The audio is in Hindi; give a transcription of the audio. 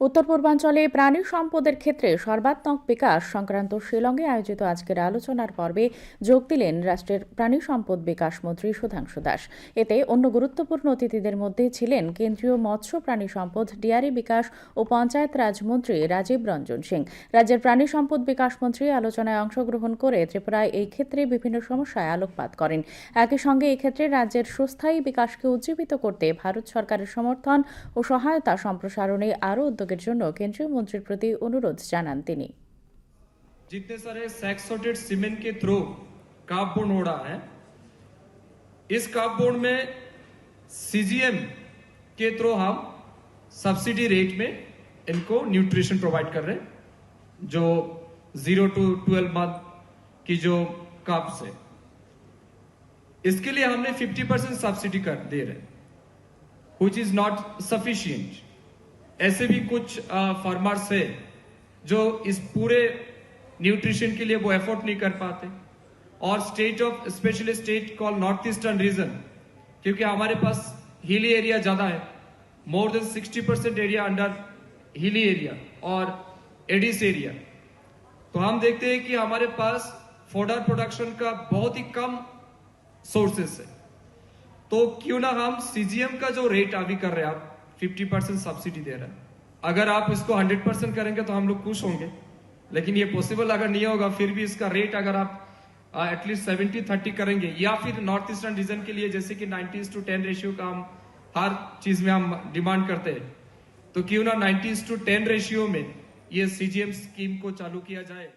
উত্তর পূর্বাঞ্চলে প্রাণী সম্পদের ক্ষেত্রে সর্বাত্মক বিকাশ সংক্রান্ত শিলংয়ে আয়োজিত আজকের আলোচনার পর্বে যোগ দিলেন রাষ্ট্রের প্রাণী সম্পদ বিকাশ মন্ত্রী সুধাংশু দাস। এতে অন্য গুরুত্বপূর্ণ অতিথিদের মধ্যে ছিলেন কেন্দ্রীয় মৎস্য প্রাণী সম্পদ, ডিয়ারি বিকাশ ও পঞ্চায়েত রাজ মন্ত্রী রাজীব রঞ্জন সিং। রাজ্যের প্রাণী সম্পদ বিকাশ মন্ত্রী আলোচনায় অংশগ্রহণ করে ত্রিপুরায় এই ক্ষেত্রে বিভিন্ন সমস্যায় আলোকপাত করেন। একই সঙ্গে এই ক্ষেত্রে রাজ্যের সুস্থায়ী বিকাশকে উজ্জীবিত করতে ভারত সরকারের সমর্থন ও সহায়তা সম্প্রসারণে আরও উদ্যোগের জন্য কেন্দ্রীয় মন্ত্রীর প্রতি অনুরোধ জানান তিনি जितने सारे सेक्स सॉर्टेड सीमेंट के थ्रू काप बोर्ड हो रहा है इस काप बोर्ड में सीजीएम के थ्रू हम सब्सिडी रेट में इनको न्यूट्रिशन प्रोवाइड कर रहे हैं जो जीरो टू ट्वेल्व मंथ की जो काप्स है इसके लिए हमने 50 परसेंट सब्सिडी कर दे रहे हैं विच इज नॉट सफिशियंट ऐसे भी कुछ फार्मर्स है जो इस पूरे न्यूट्रिशन के लिए वो एफोर्ड नहीं कर पाते। और state of specially state call north eastern region क्योंकि हमारे पास हिली एरिया ज़्यादा है। More than 60 percent area under hilly area और एडिस एरिया तो हम देखते हैं कि हमारे पास फोडर प्रोडक्शन का बहुत ही कम सोर्सेस है। तो क्यों ना हम सीजीएम का जो रेट अभी कर रहे हैं, आप 50 परसेंट सब्सिडी दे रहा है। अगर आप इसको 100 परसेंट करेंगे तो हम लोग खुश होंगे। लेकिन ये पॉसिबल अगर नहीं होगा, फिर भी इसका रेट अगर आप एटलीस्ट सेवेंटी थर्टी करेंगे, या फिर नॉर्थ ईस्टर्न रीजन के लिए जैसे कि 90 टू टेन रेशियो का हम हर चीज़ में हम डिमांड करते हैं। तो क्यों ना 90 टू टेन रेशियो में ये सीजीएम स्कीम को चालू किया जाए।